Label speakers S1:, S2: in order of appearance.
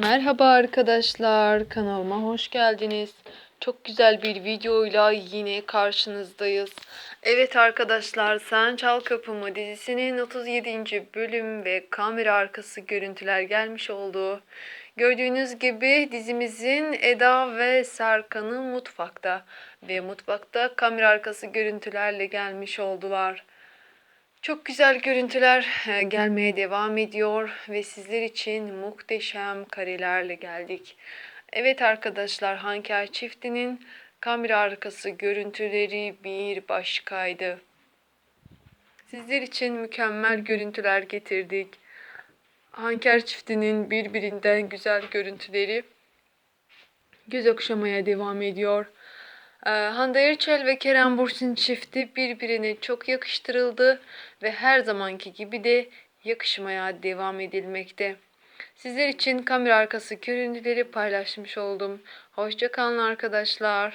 S1: Merhaba arkadaşlar, kanalıma hoş geldiniz. Çok güzel bir videoyla yine karşınızdayız. Evet arkadaşlar, Sen Çal Kapımı dizisinin 37. bölüm ve kamera arkası görüntüler gelmiş oldu. Gördüğünüz gibi dizimizin Eda ve Serkan'ı mutfakta ve mutfakta kamera arkası görüntülerle gelmiş oldular. Çok güzel görüntüler e, gelmeye devam ediyor ve sizler için muhteşem karelerle geldik. Evet arkadaşlar Hanker çiftinin kamera arkası görüntüleri bir başkaydı. Sizler için mükemmel görüntüler getirdik. Hanker çiftinin birbirinden güzel görüntüleri göz okşamaya devam ediyor. Ee, Hande Erçel ve Kerem Bürsin çifti birbirine çok yakıştırıldı ve her zamanki gibi de yakışmaya devam edilmekte. Sizler için kamera arkası görüntüleri paylaşmış oldum. Hoşçakalın arkadaşlar.